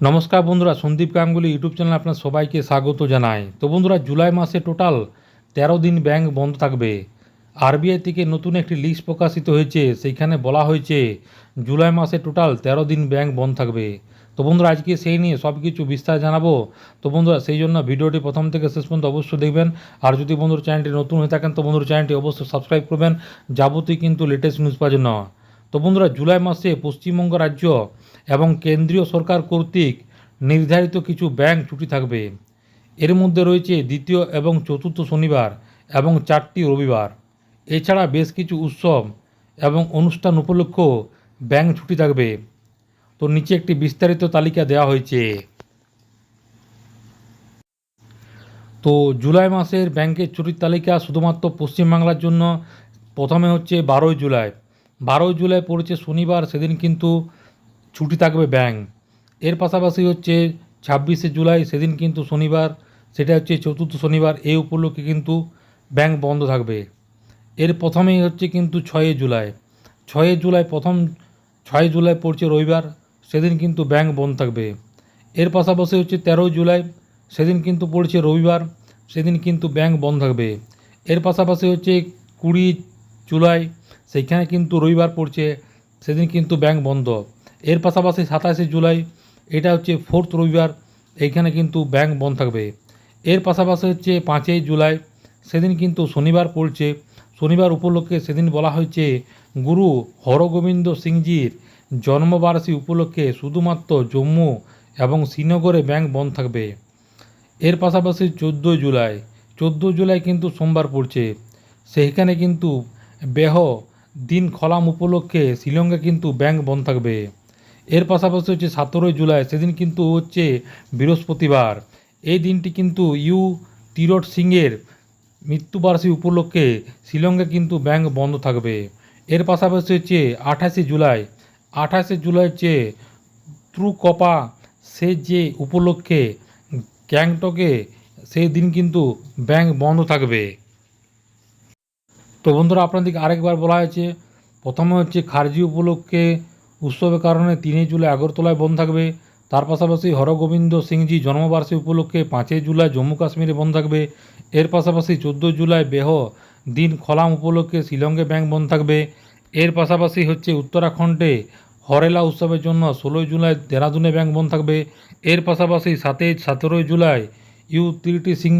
নমস্কার বন্ধুরা, সন্দীপ গাঙ্গুলি ইউটিউব চ্যানেলে আপনার সবাইকে স্বাগত জানাই। তো বন্ধুরা, জুলাই মাসে টোটাল তেরো দিন ব্যাংক বন্ধ থাকবে। আরবিআই থেকে নতুন একটি লিস্ট প্রকাশিত হয়েছে, সেইখানে বলা হয়েছে জুলাই মাসে টোটাল তেরো দিন ব্যাংক বন্ধ থাকবে। তো বন্ধুরা, আজকে সেই নিয়ে সব কিছু বিস্তার জানাব। তো বন্ধুরা, সেই জন্য ভিডিওটি প্রথম থেকে শেষ পর্যন্ত অবশ্যই দেখবেন। আর যদি বন্ধুর চ্যানেলটি নতুন হয়ে থাকেন, তো বন্ধুর চ্যানেলটি অবশ্যই সাবস্ক্রাইব করবেন। যাবতীয় কিন্তু লেটেস্ট নিউজ পাওয়ার জন্য। তো বন্ধুরা, জুলাই মাসে পশ্চিমবঙ্গ রাজ্য এবং কেন্দ্রীয় সরকার কর্তৃক নির্ধারিত কিছু ব্যাংক ছুটি থাকবে। এর মধ্যে রয়েছে দ্বিতীয় এবং চতুর্থ শনিবার এবং চারটি রবিবার। এছাড়া বেশ কিছু উৎসব এবং অনুষ্ঠান উপলক্ষেও ব্যাংক ছুটি থাকবে। তো নিচে একটি বিস্তারিত তালিকা দেওয়া হয়েছে। তো জুলাই মাসের ব্যাংকের ছুটির তালিকা শুধুমাত্র পশ্চিমবাংলার জন্য, প্রথমে হচ্ছে বারোই জুলাই। বারোই জুলাই পড়েছে শনিবার, সেদিন কিন্তু ছুটি থাকবে ব্যাংক এর পাশাপাশি হচ্ছে ছাব্বিশে জুলাই, সেদিন কিন্তু শনিবার, সেটা হচ্ছে চতুর্থ শনিবার, এই উপলক্ষে কিন্তু ব্যাংক বন্ধ থাকবে। এর প্রথমেই হচ্ছে কিন্তু ছয়ই জুলাই। ছয়ই জুলাই প্রথম ছয় জুলাই পড়ছে রবিবার, সেদিন কিন্তু ব্যাংক বন্ধ থাকবে। এর পাশাপাশি হচ্ছে তেরোই জুলাই, সেদিন কিন্তু পড়ছে রবিবার, সেদিন কিন্তু ব্যাংক বন্ধ থাকবে। এর পাশাপাশি হচ্ছে কুড়ি জুলাই সেইখানে কিন্তু রবিবার পড়ছে, সেদিন কিন্তু ব্যাংক বন্ধ। এর পাশাপাশি সাতাশে জুলাই, এটা হচ্ছে ফোর্থ রবিবার, এইখানে কিন্তু ব্যাংক বন্ধ থাকবে। এর পাশাপাশি হচ্ছে পাঁচই জুলাই, সেদিন কিন্তু শনিবার পড়ছে। শনিবার উপলক্ষে সেদিন বলা হয়েছে, গুরু হরগোবিন্দ সিংজির জন্মবার্ষিকী উপলক্ষে শুধুমাত্র জম্মু এবং শ্রীনগরে ব্যাংক বন্ধ থাকবে। এর পাশাপাশি চোদ্দোই জুলাই চোদ্দ জুলাই কিন্তু সোমবার পড়ছে। সেইখানে কিন্তু বেহ দিন খলাম উপলক্ষে শিলংয়ে কিন্তু ব্যাংক বন্ধ থাকবে। এর পাশাপাশি হচ্ছে সতেরোই জুলাই, সেদিন কিন্তু হচ্ছে বৃহস্পতিবার। এই দিনটি কিন্তু ইউ তিরট সিংয়ের মৃত্যুবার্ষিকী উপলক্ষে শিলংয়ে কিন্তু ব্যাংক বন্ধ থাকবে। এর পাশাপাশি হচ্ছে আঠাশে জুলাই আঠাশে জুলাই হচ্ছে ত্রুকপা সে যে উপলক্ষে গ্যাংটকে সেই দিন কিন্তু ব্যাংক বন্ধ থাকবে। তো বন্ধুরা আপনাদেরকে আরেকবার বলা হয়েছে, প্রথমে হচ্ছে খারজি উপলক্ষে উৎসবের কারণে তিনই জুলাই আগরতলায় বন্ধ থাকবে। তার পাশাপাশি হরগোবিন্দ সিংজি জন্মবার্ষিকী উপলক্ষে পাঁচই জুলাই জম্মু কাশ্মীরে বন্ধ থাকবে। এর পাশাপাশি চোদ্দোই জুলাই বেহ দিন খলাম উপলক্ষে শিলংয়ে ব্যাংক বন্ধ থাকবে। এর পাশাপাশি হচ্ছে উত্তরাখণ্ডে হরেলা উৎসবের জন্য ষোলোই জুলাই দেরাদুনে ব্যাংক বন্ধ থাকবে। এর পাশাপাশি সাতই, সতেরোই জুলাই ইউ তিরিটি সিং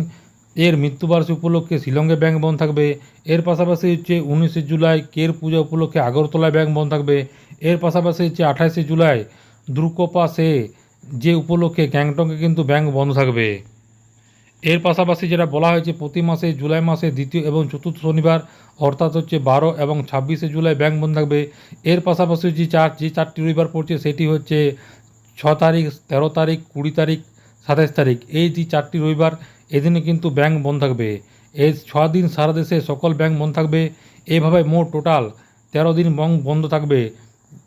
এর মৃত্যুবার্ষিক উপলক্ষে শিলংয়ে ব্যাংক বন্ধ থাকবে। এর পাশাপাশি হচ্ছে উনিশে জুলাই কের পূজা উপলক্ষে আগরতলায় ব্যাংক বন্ধ থাকবে। এর পাশাপাশি হচ্ছে আঠাশে জুলাই দ্রুকপা সে যে উপলক্ষে গ্যাংটকে কিন্তু ব্যাংক বন্ধ থাকবে। এর পাশাপাশি যেটা বলা হয়েছে, প্রতি মাসে জুলাই মাসে দ্বিতীয় এবং চতুর্থ শনিবার, অর্থাৎ হচ্ছে বারো এবং ছাব্বিশে জুলাই ব্যাংক বন্ধ থাকবে। এর পাশাপাশি যে চার যে চারটি রবিবার পড়ছে, সেটি হচ্ছে ছ তারিখ, তেরো তারিখ, কুড়ি তারিখ, সাতাশ তারিখ। এই যে চারটি রবিবার এদিনে কিন্তু ব্যাংক বন্ধ থাকবে। এই ছ দিন সারা দেশে সকল ব্যাংক বন্ধ থাকবে। এভাবে মোট টোটাল তেরো দিন ব্যাংক বন্ধ থাকবে।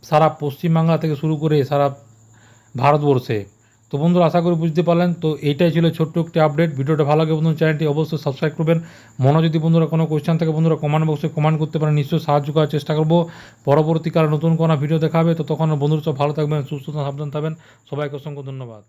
সারা পশ্চিমবাংলা থেকে শুরু করে সারা ভারতবর্ষে। তো বন্ধুরা, আশা করি বুঝতে পারলেন। তো এইটাই ছিল ছোট্ট একটি আপডেট। ভিডিওটা ভালো লাগে বন্ধু চ্যানেলটি অবশ্যই সাবস্ক্রাইব করবেন। মনে যদি বন্ধুরা, কোনো কোয়েশ্চেন থাকে বন্ধুরা কমেন্ট বক্সে কমেন্ট করতে পারেন। নিশ্চয়ই সাহায্য করার চেষ্টা করব। পরবর্তীকালে নতুন কোনো ভিডিও দেখাবে তো তখন বন্ধুরা সব ভালো থাকবেন, সুস্থ সাবধান থাকবেন। সবাইকে অসংখ্য ধন্যবাদ।